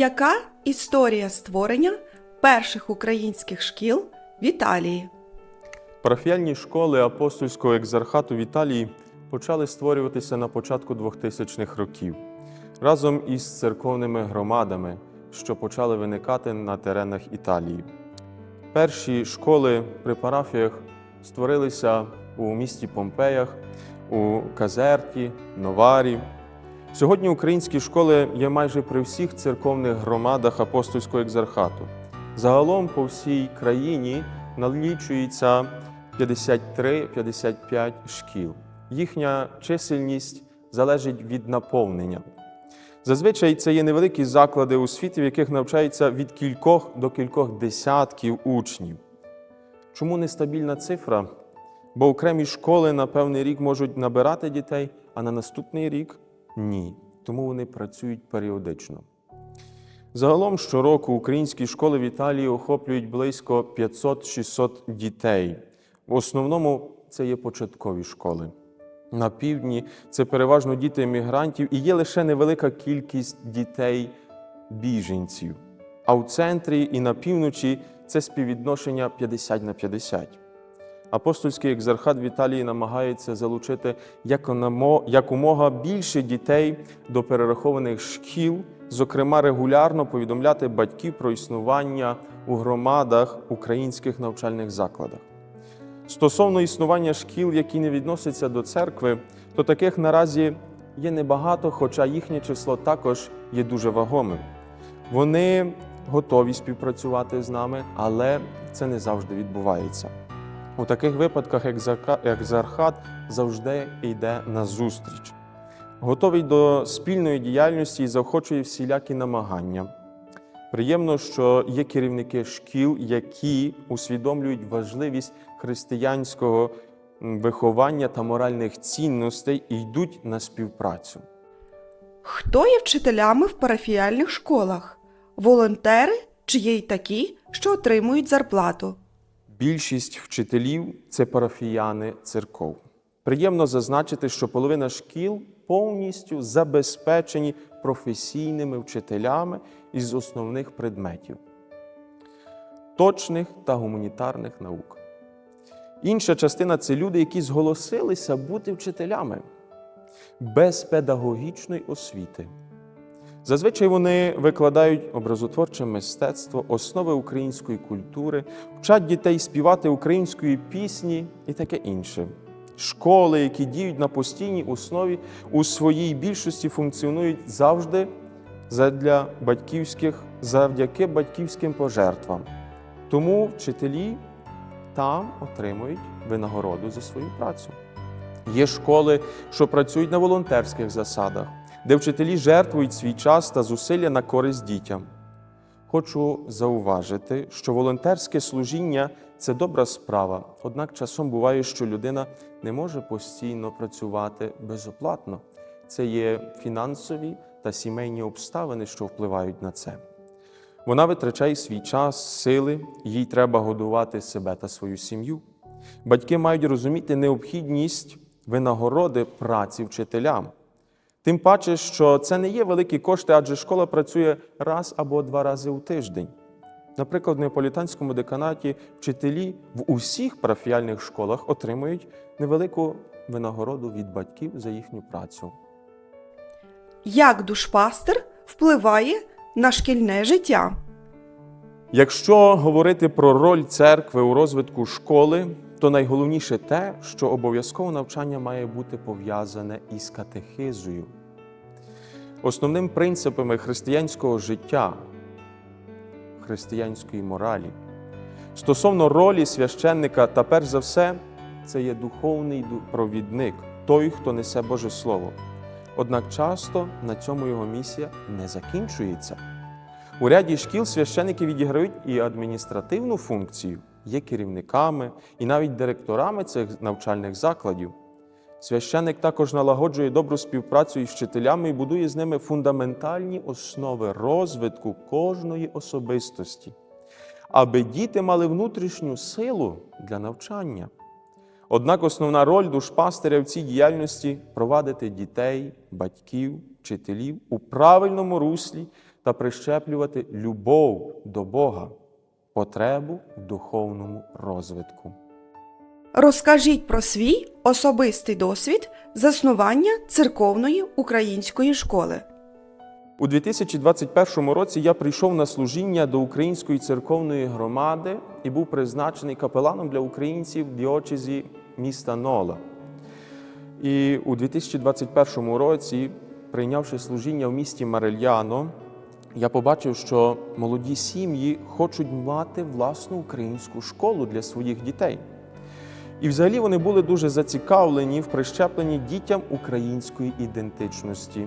Яка історія створення перших українських шкіл в Італії? Парафіальні школи апостольського екзархату в Італії почали створюватися на початку 2000-х років разом із церковними громадами, що почали виникати на теренах Італії. Перші школи при парафіях створилися у місті Помпеях, у Казерті, Новарі. Сьогодні українські школи є майже при всіх церковних громадах апостольського екзархату. Загалом по всій країні налічується 53-55 шкіл. Їхня чисельність залежить від наповнення. Зазвичай це є невеликі заклади освіти, в яких навчається від кількох до кількох десятків учнів. Чому нестабільна цифра? Бо окремі школи на певний рік можуть набирати дітей, а на наступний рік ні. Тому вони працюють періодично. Загалом щороку українські школи в Італії охоплюють близько 500-600 дітей. В основному це є початкові школи. На півдні це переважно діти емігрантів і є лише невелика кількість дітей біженців. А в центрі і на півночі це співвідношення 50 на 50. Апостольський екзархат в Італії намагається залучити якомога більше дітей до перерахованих шкіл, зокрема регулярно повідомляти батьків про існування у громадах українських навчальних закладах. Стосовно існування шкіл, які не відносяться до церкви, то таких наразі є небагато, хоча їхнє число також є дуже вагомим. Вони готові співпрацювати з нами, але це не завжди відбувається. У таких випадках екзархат завжди йде на зустріч, готовий до спільної діяльності і заохочує всілякі намагання. Приємно, що є керівники шкіл, які усвідомлюють важливість християнського виховання та моральних цінностей і йдуть на співпрацю. Хто є вчителями в парафіальних школах? Волонтери чи є й такі, що отримують зарплату? Більшість вчителів це парафіяни церков. Приємно зазначити, що половина шкіл повністю забезпечені професійними вчителями із основних предметів точних та гуманітарних наук. Інша частина це люди, які зголосилися бути вчителями без педагогічної освіти. Зазвичай вони викладають образотворче мистецтво, основи української культури, вчать дітей співати української пісні і таке інше. Школи, які діють на постійній основі, у своїй більшості функціонують завжди задля батьківських, завдяки батьківським пожертвам. Тому вчителі там отримують винагороду за свою працю. Є школи, що працюють на волонтерських засадах, де вчителі жертвують свій час та зусилля на користь дітям. Хочу зауважити, що волонтерське служіння це добра справа, однак часом буває, що людина не може постійно працювати безоплатно. Це є фінансові та сімейні обставини, що впливають на це. Вона витрачає свій час, сили, їй треба годувати себе та свою сім'ю. Батьки мають розуміти необхідність винагороди праці вчителям. Тим паче, що це не є великі кошти, адже школа працює раз або два рази у тиждень. Наприклад, в неаполітанському деканаті вчителі в усіх парафіальних школах отримують невелику винагороду від батьків за їхню працю. Як душпастер впливає на шкільне життя? Якщо говорити про роль церкви у розвитку школи, то найголовніше те, що обов'язково навчання має бути пов'язане із катехизою. Основним принципами християнського життя, християнської моралі. Стосовно ролі священника, та перш за все, це є духовний провідник, той, хто несе Боже Слово. Однак часто на цьому його місія не закінчується. У ряді шкіл священики відіграють і адміністративну функцію, є керівниками і навіть директорами цих навчальних закладів. Священик також налагоджує добру співпрацю із вчителями і будує з ними фундаментальні основи розвитку кожної особистості, аби діти мали внутрішню силу для навчання. Однак основна роль душпастиря в цій діяльності провадити дітей, батьків, вчителів у правильному руслі та прищеплювати любов до Бога, потребу в духовному розвитку. Розкажіть про свій особистий досвід заснування церковної української школи. У 2021 році я прийшов на служіння до Української церковної громади і був призначений капеланом для українців в діочезі міста Нола. І у 2021 році, прийнявши служіння в місті Марельяно, я побачив, що молоді сім'ї хочуть мати власну українську школу для своїх дітей. І взагалі вони були дуже зацікавлені в прищепленні дітям української ідентичності.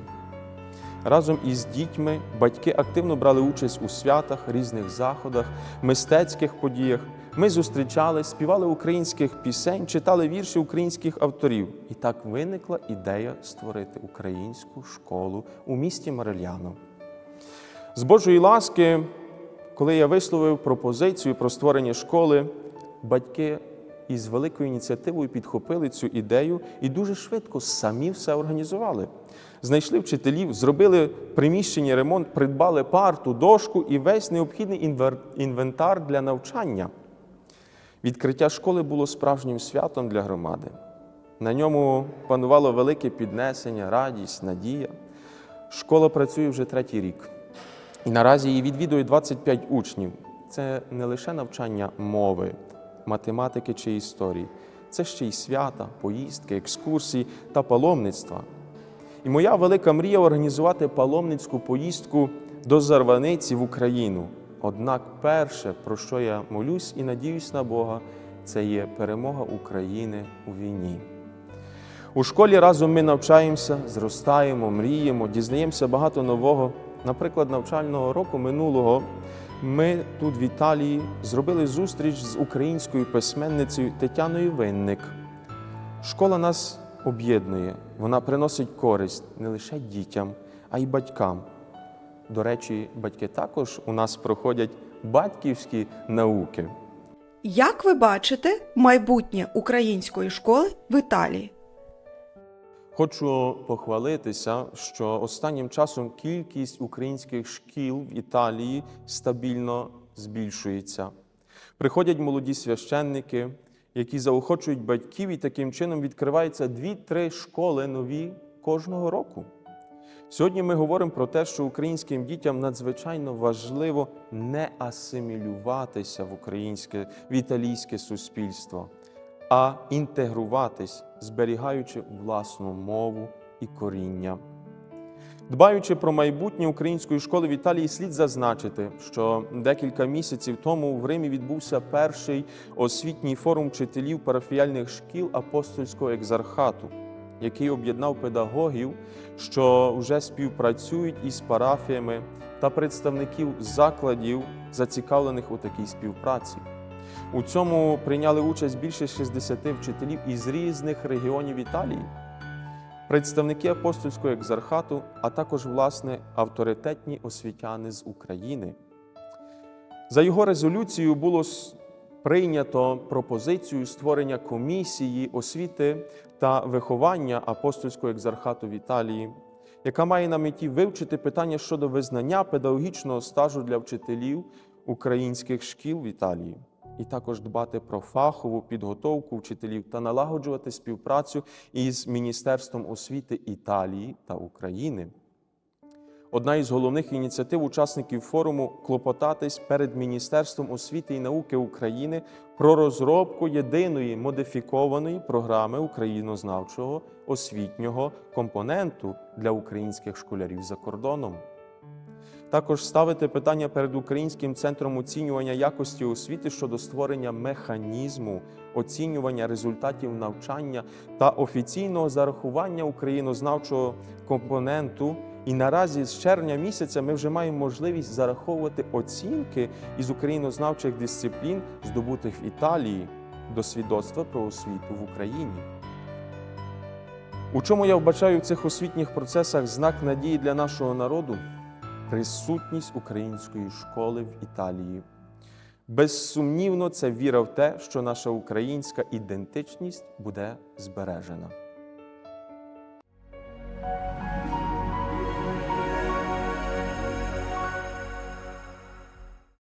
Разом із дітьми батьки активно брали участь у святах, різних заходах, мистецьких подіях. Ми зустрічали, співали українських пісень, читали вірші українських авторів. І так виникла ідея створити українську школу у місті Марельяно. З Божої ласки, коли я висловив пропозицію про створення школи, батьки із великою ініціативою підхопили цю ідею і дуже швидко самі все організували. Знайшли вчителів, зробили приміщення, ремонт, придбали парту, дошку і весь необхідний інвентар для навчання. Відкриття школи було справжнім святом для громади. На ньому панувало велике піднесення, радість, надія. Школа працює вже третій рік. І наразі її відвідує 25 учнів. Це не лише навчання мови, математики чи історії, це ще й свята, поїздки, екскурсії та паломництва. І моя велика мрія організувати паломницьку поїздку до Зарваниці в Україну. Однак перше, про що я молюсь і надіюсь на Бога, це є перемога України у війні. У школі разом ми навчаємося, зростаємо, мріємо, дізнаємося багато нового. Наприклад, навчального року минулого ми тут в Італії зробили зустріч з українською письменницею Тетяною Винник. Школа нас об'єднує, вона приносить користь не лише дітям, а й батькам. До речі, батьки також у нас проходять батьківські науки. Як ви бачите майбутнє української школи в Італії? Хочу похвалитися, що останнім часом кількість українських шкіл в Італії стабільно збільшується. Приходять молоді священники, які заохочують батьків, і таким чином відкриваються дві-три школи нові кожного року. Сьогодні ми говоримо про те, що українським дітям надзвичайно важливо не асимілюватися в українське в італійське суспільство, а інтегруватись, зберігаючи власну мову і коріння. Дбаючи про майбутнє української школи в Італії, слід зазначити, що декілька місяців тому в Римі відбувся перший освітній форум вчителів парафіяльних шкіл апостольського екзархату, який об'єднав педагогів, що вже співпрацюють із парафіями та представників закладів, зацікавлених у такій співпраці. У цьому прийняли участь більше 60 вчителів із різних регіонів Італії представники апостольського екзархату, а також, власне, авторитетні освітяни з України. За його резолюцією було прийнято пропозицію створення комісії освіти та виховання апостольського екзархату в Італії, яка має на меті вивчити питання щодо визнання педагогічного стажу для вчителів українських шкіл в Італії і також дбати про фахову підготовку вчителів та налагоджувати співпрацю із Міністерством освіти Італії та України. Одна із головних ініціатив учасників форуму клопотатись перед Міністерством освіти і науки України про розробку єдиної модифікованої програми українознавчого освітнього компоненту для українських школярів за кордоном. Також ставити питання перед Українським центром оцінювання якості освіти щодо створення механізму оцінювання результатів навчання та офіційного зарахування українознавчого компоненту. І наразі з червня місяця ми вже маємо можливість зараховувати оцінки із українознавчих дисциплін, здобутих в Італії, до свідоцтва про освіту в Україні. У чому я вбачаю в цих освітніх процесах знак надії для нашого народу? Присутність української школи в Італії. Безсумнівно, це віра в те, що наша українська ідентичність буде збережена.